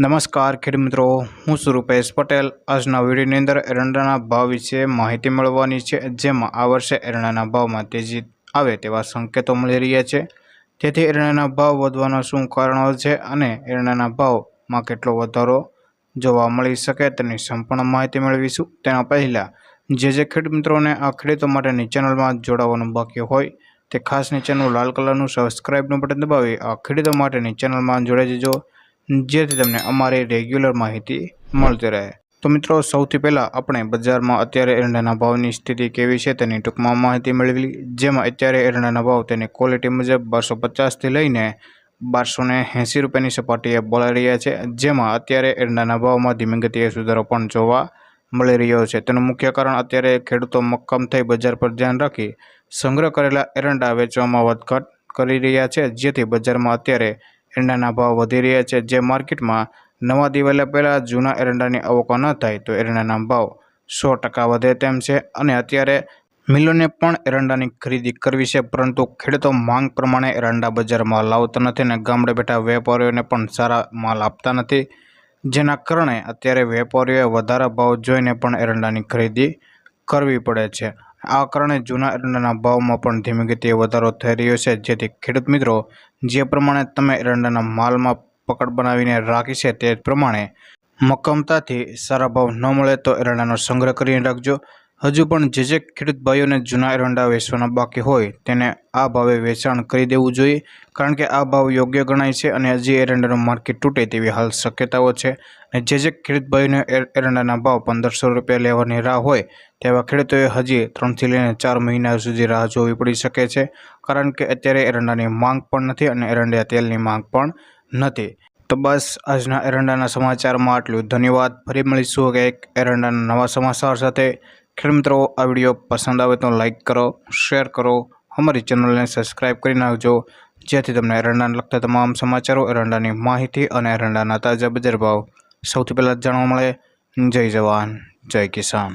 નમસ્કાર ખેડ મિત્રો, હું છું રૂપેશ પટેલ. આજના વિડીયોની અંદર એરંડાના ભાવ વિશે માહિતી મળવાની છે, જેમાં આ વર્ષે એરંડાના ભાવમાં તેજી આવે તેવા સંકેતો મળી રહ્યા છે. તેથી એરંડાના ભાવ વધવાના શું કારણો છે અને એરંડાના ભાવમાં કેટલો વધારો જોવા મળી શકે તેની સંપૂર્ણ માહિતી મેળવીશું. તેના પહેલાં, જે જે ખેડ મિત્રોને આ ખેડૂતો માટેની ચેનલમાં જોડાવાનું બાકી હોય, તે ખાસ નીચેનું લાલ કલરનું સબસ્ક્રાઇબનું બટન દબાવી આ ખેડૂતો માટેની ચેનલમાં જોડાઈ જજો. જેથી તમને અમારી રેગ્યુલર માહિતી મળતી રહે. તો મિત્રો, સૌથી પહેલાં આપણે બજારમાં અત્યારે એરંડાના ભાવની સ્થિતિ કેવી છે તેની ટૂંકમાં માહિતી મેળવી જેમાં અત્યારે એરંડાના ભાવ તેની ક્વોલિટી મુજબ બારસો પચાસથી લઈને બારસો ને એંસી રૂપિયાની સપાટીએ બોલાઈ રહ્યા છે. જેમાં અત્યારે એરંડાના ભાવમાં ધીમી ગતિએ સુધારો પણ જોવા મળી રહ્યો છે. તેનું મુખ્ય કારણ અત્યારે ખેડૂતો મક્કમ થઈ બજાર પર ધ્યાન રાખી સંગ્રહ કરેલા એરંડા વેચવામાં વધઘટ કરી રહ્યા છે, જેથી બજારમાં અત્યારે એરંડાના ભાવ વધી રહ્યા છે. જે માર્કેટમાં નવા દિવાળીયા પહેલાં જૂના એરંડાની આવકો ન થાય તો એરંડાના ભાવ સો ટકા વધે તેમ છે અને અત્યારે મિલોને પણ એરંડાની ખરીદી કરવી છે, પરંતુ ખેડૂતો માંગ પ્રમાણે એરંડા બજારમાં લાવતા નથી અને ગામડે બેઠા વેપારીઓને પણ સારા માલ આપતા નથી. જેના કારણે અત્યારે વેપારીઓએ વધારે ભાવ જોઈને પણ એરંડાની ખરીદી કરવી પડે છે. આ કારણે જૂના ભાવમાં પણ ધીમી ગતિએ વધારો થઈ રહ્યો છે. જેથી ખેડૂત મિત્રો, જે પ્રમાણે તમે એરંડાના માલમાં પકડ બનાવીને રાખી છે તે પ્રમાણે મક્કમતાથી સારા ભાવ ન મળે તો એરંડાનો સંગ્રહ કરીને રાખજો. હજુ પણ જે જે ખેડૂત ભાઈઓને જૂના એરંડા વેચવાના બાકી હોય તેને આ ભાવે વેચાણ કરી દેવું જોઈએ, કારણ કે આ ભાવ યોગ્ય ગણાય છે અને હજી એરંડાનું માર્કેટ તૂટે તેવી હાલ શક્યતાઓ છે. અને જે જે ખેડૂત ભાઈઓને એરંડાના ભાવ પંદરસો રૂપિયા લેવાની રાહ હોય, તેવા ખેડૂતોએ હજી ત્રણથી લઈને ચાર મહિના સુધી રાહ જોવી પડી શકે છે, કારણ કે અત્યારે એરંડાની માંગ પણ નથી અને એરંડા તેલની માંગ પણ નથી. તો બસ, આજના એરંડાના સમાચારમાં આટલું. ધન્યવાદ. ફરી મળીશું કે એક એરંડાના નવા સમાચાર સાથે. ખેડૂત મિત્રો, આ વીડિયો પસંદ આવે તો લાઇક કરો શેર કરો. અમારી ચેનલને સબસ્ક્રાઈબ કરી નાખજો. જેથી તમને એરંડાને લગતા તમામ સમાચારો, એરંડાની માહિતી અને એરંડાના તાજા બજાર ભાવ સૌથી પહેલાં જાણવા મળે. જય જવાન, જય કિસાન.